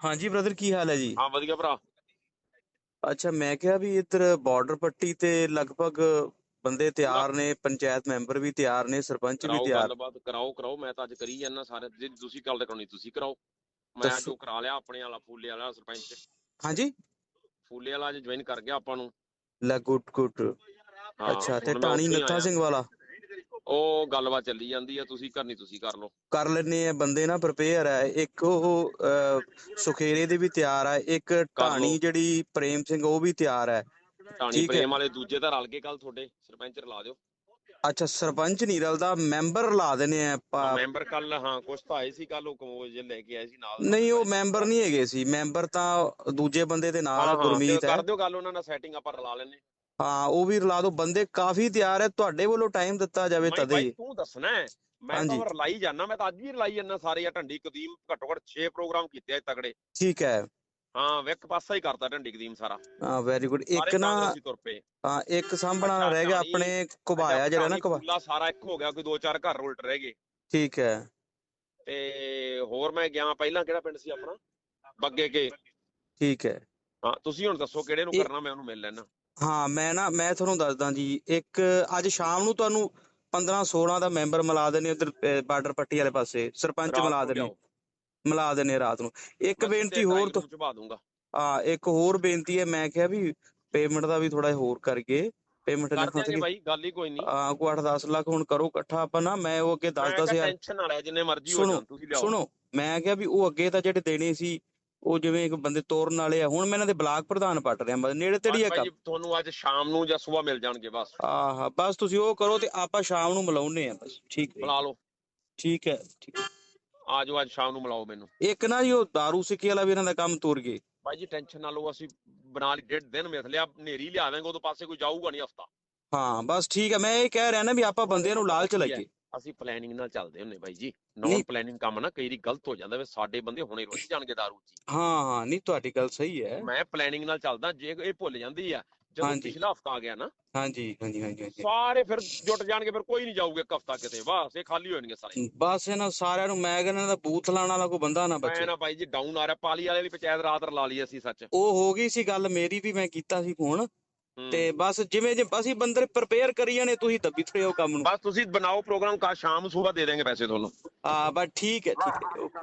ਹਾਂਜੀ ਬ੍ਰਦਰ ਕੀ ਹਾਲ ਹੈ ਜੀ? ਹਾਂ ਵਧੀਆ ਭਰਾ। ਅੱਛਾ ਮੈਂ ਕਿਹਾ ਵੀ ਇੱਧਰ ਬਾਰਡਰ ਪੱਟੀ ਤੇ ਲਗਭਗ ਬੰਦੇ ਤਿਆਰ ਨੇ ਪੰਚਾਇਤ ਮੈਂਬਰ ਵੀ ਤਿਆਰ ਨੇ ਸਰਪੰਚ ਵੀ ਕਰਾਓ ਤਿਆਰ। ਗੱਲਬਾਤ ਕਰਾਓ ਕਰਾਓ। ਮੈਂ ਤਾਂ ਅੱਜ ਕਰੀ ਜਾਂਦਾ ਸਾਰੇ ਜੇ ਤੁਸੀਂ ਗੱਲ ਕਰਾਉਣੀ ਤੁਸੀਂ ਕਰਾਓ। ਮੈਂ ਦੱਸੋ। ਜੋ ਕਰਾ ਲਿਆ ਆਪਣੇ ਵਾਲਾ ਫੂਲੇ ਵਾਲਾ ਸਰਪੰਚ। ਹਾਂਜੀ? ਫੂਲੇ ਵਾਲਾ ਅੱਜ ਜੁਆਇਨ ਕਰ ਗਿਆ ਆਪਾਂ ਨੂੰ। ਲੈ ਗੁੱਡ ਗੁੱਡ ਹਾਂ, ਅੱਛਾ ਤੇ ਹੁਣ ਮੈਂ ਟਾਣੀ ਉੱਥੇ ਹੀ ਨੱਥਾ ਆਇਆ। ਸਿੰਘ ਵਾਲਾ। ਉਹ ਗੱਲਬਾਤ ਚੱਲੀ ਜਾਂਦੀ ਆ ਤੁਸੀਂ ਕਰਨੀ ਤੁਸੀਂ ਕਰ ਲਓ। ਕਰ ਲੈਨੇ ਆ ਬੰਦੇ ਨਾ ਪ੍ਰਪੇਅਰ ਹੈ ਇੱਕ ਉਹ ਅਹ, ਸੁਖੇਰੇ ਦੇ ਵੀ ਤਿਆਰ ਹੈ ਇੱਕ ਢਾਣੀ। ਜਿਹੜੀ ਪ੍ਰੇਮ ਸਿੰਘ ਉਹ ਵੀ ਤਿਆਰ ਹੈ ਟਾਣੀ ਠੀਕ ਹੈ। ਪ੍ਰੇਮ ਵਾਲੇ ਦੂਜੇ ਤਾਂ ਰਲ ਕੇ ਕੱਲ ਤੁਹਾਡੇ ਸਰਪੰਚ ਰਲਾ ਦਿਓ। ਅੱਛਾ ਸਰਪੰਚ ਨਹੀਂ ਰਲਦਾ ਮੈਂਬਰ ਲਾ ਦੇਨੇ ਆ। ਆਪਾਂ ਮੈਂਬਰ ਕੱਲ ਹਾਂ ਕੁਛ ਤਾਂ ਆਏ ਸੀ ਕੱਲ ਉਹ ਕਮੋਜ ਲੈ ਕੇ ਆਏ ਸੀ ਨਾਲ। ਨਹੀਂ ਉਹ ਮੈਂਬਰ ਨਹੀਂ ਹੈਗੇ ਸੀ। ਮੈਂਬਰ ਤਾਂ ਦੂਜੇ ਬੰਦੇ ਦੇ ਨਾਲ ਆ ਹਾਂ, ਹਾਂ, ਤੇ ਗੁਰਮੀਤ ਹੈ। ਕਰ ਦਿਓ ਗੱਲ ਉਹਨਾਂ ਨਾਲ ਸੈਟਿੰਗ ਆਪਾਂ ਰਲਾ ਲੈਨੇ ਹਾਂ ਉਹ ਵੀ ਰਲਾ ਦੋ ਬੰਦੇ ਕਾਫੀ ਤਿਆਰ ਹੈ ਤੁਹਾਡੇ ਵੱਲੋਂ ਟਾਈਮ ਦਿੱਤਾ ਜਾਵੇ ਤਦੇ ਹੀ। ਤੂੰ ਦੱਸਣਾ। ਮੈਂ। ਤਾਂ ਰਲਾਈ ਜਾਣਾ ਮੈਂ ਤਾਂ ਅੱਜ ਵੀ ਰਲਾਈ ਜਾਣਾ ਸਾਰੇ ਆ ਢੰਡੀ ਕਦੀਮ ਘੱਟੋ ਘੱਟ 6 ਪ੍ਰੋਗਰਾਮ ਕੀਤੇ ਅੱਜ ਤਗੜੇ ਠੀਕ ਹੈ ਹਾਂ ਵਿਕ ਪਾਸਾ ਹੀ ਕਰਤਾ ਢੰਡੀ ਕਦੀਮ ਸਾਰਾ। ਹਾਂ ਵੈਰੀ ਗੁੱਡ ਇੱਕ ਨਾ ਹਾਂ ਇੱਕ ਸਾਂਭਣਾ ਰਹਿ ਗਿਆ ਆਪਣੇ ਘੁਬਾਇਆ ਜਿਹੜਾ ਨਾ ਕੁਲਾ ਸਾਰਾ ਇੱਕ ਹੋ ਗਿਆ ਕੋਈ ਦੋ ਚਾਰ ਘਰ ਉਲਟ ਰਹਿ ਗਏ। ਠੀਕ ਹੈ ਤੇ ਹੋਰ ਮੈਂ ਗਿਆ ਪਹਿਲਾਂ ਕਿਹੜਾ ਪਿੰਡ ਸੀ ਆਪਣਾ? ਬੱਗੇ ਕੇ। ਠੀਕ ਹੈ ਹਾਂ ਤੁਸੀਂ ਹੁਣ ਦੱਸੋ ਕਿਹੜੇ ਨੂੰ ਕਰਨਾ ਮੈਂ ਉਹਨੂੰ ਮਿਲ ਲੈਣਾ ਹਾਂ ਮੈਂ ਨਾ ਮੈਂ ਤੁਹਾਨੂੰ ਦੱਸਦਾ ਜੀ ਇੱਕ ਅੱਜ ਸ਼ਾਮ ਨੂੰ ਤੁਹਾਨੂੰ 15 16 ਦਾ ਮੈਂਬਰ ਮਿਲਾ ਦੇਣੇ ਉਧਰ ਬਾਰਡਰ ਪੱਟੀ ਵਾਲੇ ਪਾਸੇ ਸਰਪੰਚ ਮਿਲਾ ਦੇਣੇ। ਮਿਲਾ ਦੇਣੇ ਰਾਤ ਨੂੰ। ਇੱਕ ਬੇਨਤੀ ਹੋਰ ਤੋਂ ਚੁਬਾ ਦੂੰਗਾ। ਹਾਂ ਇੱਕ ਹੋਰ ਬੇਨਤੀ ਹੈ ਮੈਂ ਕਿਹਾ ਵੀ ਪੇਮੈਂਟ ਦਾ ਵੀ ਥੋੜਾ ਹੋਰ ਕਰਕੇ ਪੇਮੈਂਟ ਕਰ ਦਿਆਂਗੇ ਤੇ ਬਾਈ ਗੱਲ ਹੀ ਕੋਈ ਨਹੀਂ। ਆ ਕੋ 8-10 ਲੱਖ ਹੁਣ ਕਰੋ ਇਕੱਠਾ ਆਪਾਂ ਨਾ ਮੈਂ ਉਹ ਅੱਗੇ 10-10 ਹਜ਼ਾਰ ਟੈਨਸ਼ਨ ਨਾ ਲੈ ਜਿੰਨੇ ਮਰਜ਼ੀ ਹੋ ਸੁਣੋ, ਜਾਣ ਤੁਸੀਂ ਲਿਆਓ। ਸੁਣੋ ਮੈਂ ਕਿਹਾ ਵੀ ਉਹ ਅੱਗੇ ਤਾਂ ਜਿਹੜੇ ਦੇਣੇ ਸੀ ਉਹ ਜਿਵੇਂ ਇੱਕ ਬੰਦੇ ਤੋਰਨ ਵਾਲੇ ਆ ਹੁਣ ਮੈਂ ਇਹਨਾਂ ਦੇ ਬਲਾਕ ਪ੍ਰਧਾਨ ਪੱਟ ਰਿਹਾ ਮਤਲਬ ਨੇੜੇ ਤੇੜੀ ਆ ਕੰਮ। ਤੁਹਾਨੂੰ ਅੱਜ ਸ਼ਾਮ ਨੂੰ ਜਾਂ ਸਵੇਰ ਮਿਲ ਜਾਣਗੇ ਬਸ। ਆਹ ਬਸ ਤੁਸੀਂ ਉਹ ਕਰੋ ਤੇ ਆਪਾਂ ਸ਼ਾਮ ਨੂੰ ਮਿਲਾਉਨੇ ਆ ਬਸ ਠੀਕ ਹੈ। ਬੁਲਾ ਲਓ। ਠੀਕ ਹੈ ਠੀਕ। ਆ ਜਾਓ ਅੱਜ ਸ਼ਾਮ ਨੂੰ ਮਿਲਾਓ ਮੈਨੂੰ। ਇੱਕ ਨਾ ਜੀ ਉਹ दारू ਸਿੱਕੇ ਵਾਲਾ ਵੀ ਇਹਨਾਂ ਦਾ ਕੰਮ ਤੁਰ ਗਏ। ਬਾਈ ਜੀ ਟੈਨਸ਼ਨ ਨਾ ਲਓ ਅਸੀਂ ਬਣਾ ਲਈ ਡੇਢ ਦਿਨ ਮਿਥ ਲਿਆ ਹਨੇਰੀ ਲਿਆਵਾਂਗੇ ਉਦੋਂ ਪਾਸੇ ਕੋਈ ਜਾਊਗਾ ਨਹੀਂ ਹਫਤਾ। ਹਾਂ ਬਸ ਠੀਕ ਹੈ ਮੈਂ ਇਹ ਕਹਿ ਰਿਹਾ ਨਾ ਵੀ ਆਪਾਂ ਬੰਦਿਆਂ ਨੂੰ ਲਾਲਚ ਲਾਈਏ। ਅਸੀਂ ਪਲੈਨਿੰਗ ਨਾਲ ਚੱਲਦੇ ਹੁੰਨੇ ਬਾਈ ਜੀ ਨੌਨ। ਪਲੈਨਿੰਗ ਕੰਮ ਨਾ ਕਈ ਵਾਰੀ ਗਲਤ ਹੋ ਜਾਂਦਾ ਵੇ ਸਾਡੇ ਬੰਦੇ ਹੁਣੇ ਰੁੱਝ ਜਾਣਗੇ ਦਾਰੂ 'ਚ ਹੀ। ਹਾਂ ਨਹੀਂ ਤੁਹਾਡੀ ਗੱਲ ਸਹੀ ਹੈ ਮੈਂ ਪਲੈਨਿੰਗ ਨਾਲ ਚੱਲਦਾ ਜੇ ਇਹ ਭੁੱਲ ਜਾਂਦੀ ਆ ਜਦੋਂ। ਪਿਛਲਾ ਹਫਤਾ ਆ ਗਿਆ ਨਾ ਹਾਂਜੀ ਹਾਂਜੀ ਹਾਂਜੀ ਸਾਰੇ ਫਿਰ ਜੁਟ ਜਾਣਗੇ ਫਿਰ ਕੋਈ ਨਹੀਂ ਜਾਊਗਾ ਇੱਕ ਹਫਤਾ ਕਿਤੇ ਬਸ ਇਹ ਖਾਲੀ ਹੋ ਜਾਣਗੇ ਸਾਰੇ ਬਸ ਇਹਨਾਂ ਸਾਰਿਆਂ ਨੂੰ ਮੈਂ ਕਹਿੰਦਾ ਦਾ ਬੂਥ ਲਾਣ ਵਾਲਾ ਕੋਈ ਬੰਦਾ ਨਾ ਮੈਂ ਬਚੇ ਨਾ ਬਾਈ ਜੀ ਡਾਊਨ ਆ ਰਿਹਾ ਪਾਲੀ ਵਾਲੇ ਦੀ ਪੰਚਾਇਤ ਰਾਤ ਰਲਾ ਲਈ ਅਸੀਂ ਸੱਚ ਉਹ ਹੋ ਗਈ ਸੀ ਗੱਲ ਮੇਰੀ ਵੀ ਮੈਂ ਕੀਤਾ ਸੀ ਫੋਨ। ਤੇ ਬਸ ਜਿਵੇਂ ਜੇ ਅਸੀਂ ਬੰਦੇ ਪ੍ਰਪੇਅਰ ਕਰੀ ਜਾਣੇ ਤੁਸੀਂ ਦੱਬੀ ਥੜੇ ਹੋ ਕੰਮ ਨੂੰ। ਬਸ ਤੁਸੀਂ ਬਣਾਓ ਪ੍ਰੋਗਰਾਮ ਕਾ ਸ਼ਾਮ ਸਵੇਰ ਦੇ ਦੇਣਗੇ ਪੈਸੇ ਤੁਹਾਨੂੰ। ਹਾਂ ਬਸ ਠੀਕ ਹੈ ਠੀਕ ਹੈ ਓਕੇ।